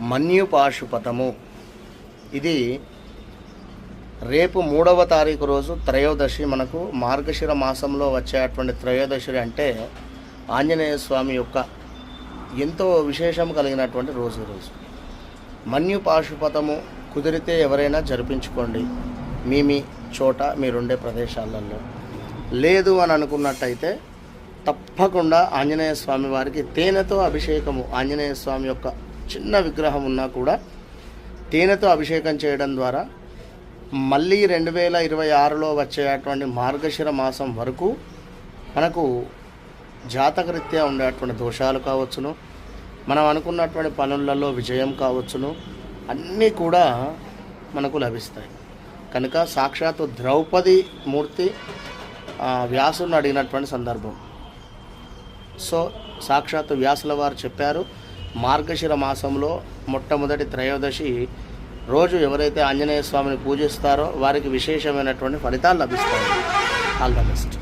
మన్యుపాశుపతము. ఇది రేపు మూడవ తారీఖు రోజు త్రయోదశి మనకు మార్గశిర మాసంలో వచ్చేటువంటి త్రయోదశి అంటే ఆంజనేయ స్వామి యొక్క ఎంతో విశేషం కలిగినటువంటి రోజు రోజు. మన్యు పాశుపతము కుదిరితే ఎవరైనా జరిపించుకోండి. మీ మీ చోట మీరుండే ప్రదేశాలలో. లేదు అని అనుకున్నట్టయితే తప్పకుండా ఆంజనేయ స్వామి వారికి తేనెతో అభిషేకము ఆంజనేయ స్వామి యొక్క చిన్న విగ్రహం ఉన్నా కూడా తేనెతో అభిషేకం చేయడం ద్వారా మళ్ళీ రెండు వేల ఇరవై ఆరులో వచ్చేటువంటి మార్గశిర మాసం వరకు మనకు జాతకరీత్యా ఉండేటువంటి దోషాలు కావచ్చును. మనం అనుకున్నటువంటి పనులలో విజయం కావచ్చును. అన్నీ కూడా మనకు లభిస్తాయి. కనుక సాక్షాత్తు ద్రౌపది మూర్తి వ్యాసుని అడిగినటువంటి సందర్భం. సో సాక్షాత్తు వ్యాసుల వారు చెప్పారు మార్గశిర మాసంలో మొట్టమొదటి త్రయోదశి రోజు ఎవరైతే ఆంజనేయ స్వామిని పూజిస్తారో వారికి విశేషమైనటువంటి ఫలితాలు లభిస్తాయి. All the best